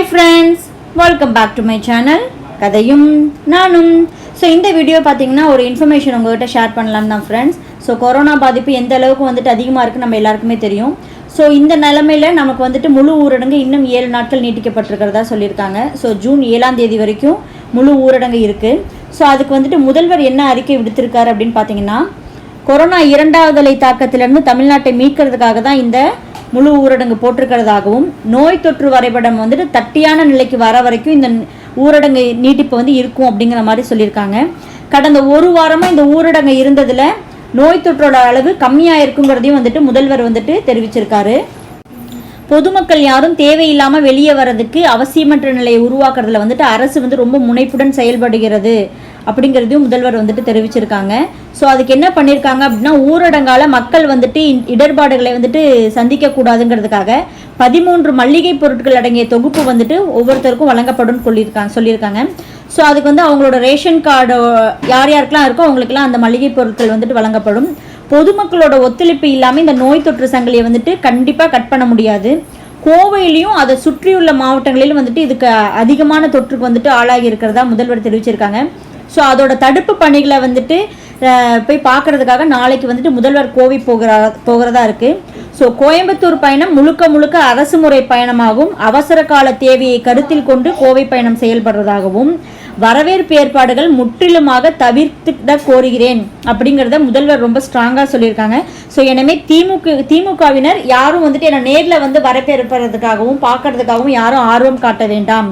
Hi friends welcome back to my channel கதையும் நானும். So இந்த வீடியோ பார்த்தீங்கன்னா ஒரு இன்ஃபர்மேஷன் உங்கள்கிட்ட ஷேர் பண்ணலாம் தான் ஃப்ரெண்ட்ஸ் ஸோ கொரோனா பாதிப்பு எந்த அளவுக்கு வந்துட்டு அதிகமாக இருக்குது நம்ம எல்லாருக்குமே தெரியும். ஸோ இந்த நிலமையில நமக்கு வந்துட்டு முழு ஊரடங்கு இன்னும் ஏழு நாட்கள் நீட்டிக்கப்பட்டிருக்கிறதா சொல்லியிருக்காங்க. ஸோ ஜூன் ஏழாம் தேதி வரைக்கும் முழு ஊரடங்கு இருக்குது ஸோ அதுக்கு வந்துட்டு முதல்வர் என்ன அறிக்கை விடுத்திருக்காரு அப்படின்னு பார்த்தீங்கன்னா கொரோனா இரண்டாவது அலை தாக்கத்திலிருந்து தமிழ்நாட்டை மீட்கிறதுக்காக தான் இந்த முழு ஊரடங்கு போட்டிருக்கிறதாகவும் நோய் தொற்று வரைபடம் வந்துட்டு தட்டியான நிலைக்கு வர வரைக்கும் இந்த ஊரடங்கு நீட்டிப்பு வந்து இருக்கும் அப்படிங்கிற மாதிரி சொல்லியிருக்காங்க. கடந்த ஒரு வாரமாக இந்த ஊரடங்கு இருந்ததில் நோய் தொற்றோட அளவு கம்மியாக இருக்குங்கிறதையும் வந்துட்டு முதல்வர் வந்துட்டு தெரிவிச்சிருக்காரு. பொதுமக்கள் யாரும் தேவையில்லாமல் வெளியே வர்றதுக்கு அவசியமற்ற நிலையை உருவாக்குறதுல வந்துட்டு அரசு வந்து ரொம்ப முனைப்புடன் செயல்படுகிறது. அப்படிங்கிறதையும் முதல்வர் வந்துட்டு தெரிவிச்சிருக்காங்க. ஸோ அதுக்கு என்ன பண்ணியிருக்காங்க அப்படின்னா ஊரடங்கால மக்கள் வந்துட்டு இடர்பாடுகளை வந்துட்டு சந்திக்க கூடாதுங்கிறதுக்காக பதிமூன்று மளிகை பொருட்கள் அடங்கிய தொகுப்பு வந்துட்டு ஒவ்வொருத்தருக்கும் வழங்கப்படும் சொல்லியிருக்காங்க சொல்லியிருக்காங்க. ஸோ அதுக்கு வந்து அவங்களோட ரேஷன் கார்டு யார் யாருக்கெல்லாம் இருக்கோ அவங்களுக்கெல்லாம் அந்த மளிகை பொருட்கள் வந்துட்டு வழங்கப்படும். பொதுமக்களோட ஒத்துழைப்பு இல்லாமல் இந்த நோய் தொற்று சங்கிலியை வந்துட்டு கண்டிப்பாக கட் பண்ண முடியாது. கோவையிலையும் அதை சுற்றியுள்ள மாவட்டங்களிலும் வந்துட்டு இதுக்கு அதிகமான தொற்றுக்கு வந்துட்டு ஆளாகி இருக்கிறதா முதல்வர் தெரிவிச்சிருக்காங்க. ஸோ அதோட தடுப்பு பணிகளை வந்துட்டு போய் பார்க்கறதுக்காக நாளைக்கு வந்துட்டு முதல்வர் கோவை போகிறா போகிறதா இருக்கு. ஸோ கோயம்புத்தூர் பயணம் முழுக்க முழுக்க அரசு முறை பயணமாகவும் அவசர கால தேவையை கருத்தில் கொண்டு கோவை பயணம் செயல்படுறதாகவும் வரவேற்பு ஏற்பாடுகள் முற்றிலுமாக தவிர்த்துட கோருகிறேன் அப்படிங்கிறத முதல்வர் ரொம்ப ஸ்ட்ராங்காக சொல்லியிருக்காங்க. ஸோ எனவே திமுக திமுகவினர் யாரும் வந்துட்டு என்னை நேரில் வந்து வரவேற்பதற்காகவும் பார்க்கறதுக்காகவும் யாரும் ஆர்வம் காட்ட வேண்டாம்.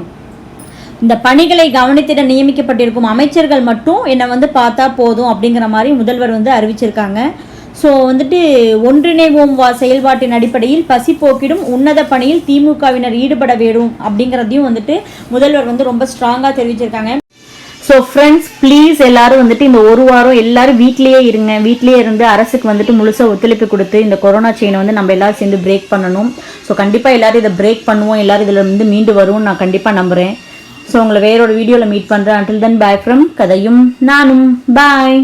இந்த பணிகளை கவனித்திட நியமிக்கப்பட்டிருக்கும் அமைச்சர்கள் மட்டும் என்னை வந்து பார்த்தா போதும் அப்படிங்கிற மாதிரி முதல்வர் வந்து அறிவிச்சிருக்காங்க. ஸோ வந்துட்டு ஒன்றிணைவோம் வா செயல்பாட்டின் அடிப்படையில் பசி போக்கிடும் உன்னத பணியில் திமுகவினர் ஈடுபட வேண்டும் அப்படிங்கிறதையும் வந்துட்டு முதல்வர் வந்து ரொம்ப ஸ்ட்ராங்காக தெரிவிச்சிருக்காங்க. ஸோ ஃப்ரெண்ட்ஸ் ப்ளீஸ் எல்லாரும் வந்துட்டு இந்த ஒரு வாரம் எல்லாரும் வீட்லேயே இருங்க. வீட்லேயே இருந்து அரசுக்கு வந்துட்டு முழுசாக ஒத்துழைப்பு கொடுத்து இந்த கொரோனா செயினை வந்து நம்ம எல்லாரும் சேர்ந்து பிரேக் பண்ணணும். ஸோ கண்டிப்பாக எல்லாரும் இதை பிரேக் பண்ணுவோம். எல்லாரும் இதில் இருந்து மீண்டு வருவோம் நான் கண்டிப்பாக நம்புகிறேன் ஸோ உங்களை வேறொரு வீடியோவில் மீட் பண்ணுறேன் அண்டில் தென் பாய் ஃப்ரம் கதையும் நானும். பாய்